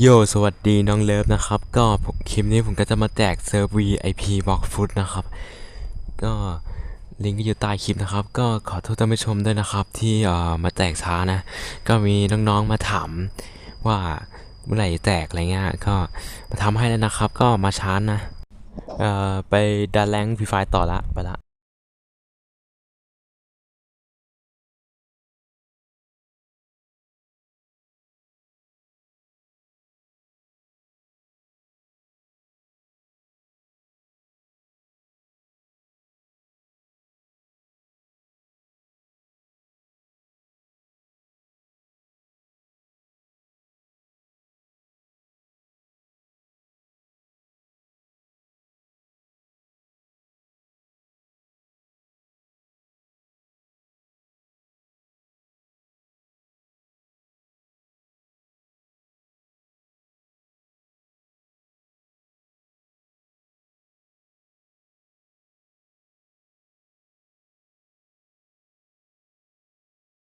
โยสวัสดีน้องเลิฟนะครับ ก็ผมคลิปนี้ผมก็จะมาแจกเซิร์ฟ VIP Box Food นะครับ ก็ลิงก์ก็อยู่ใต้คลิปนะครับ ก็ขอโทษท่านผู้ชมด้วยนะครับ ที่เอ่อมาแจกช้านะ ก็มีน้องๆมาถามว่าเมื่อไหร่แจกอะไรเงี้ยก็มาทำให้แล้วนะครับ ก็มาช้านะ เอ่อไปดันแรงฟรีไฟต่อละไปละ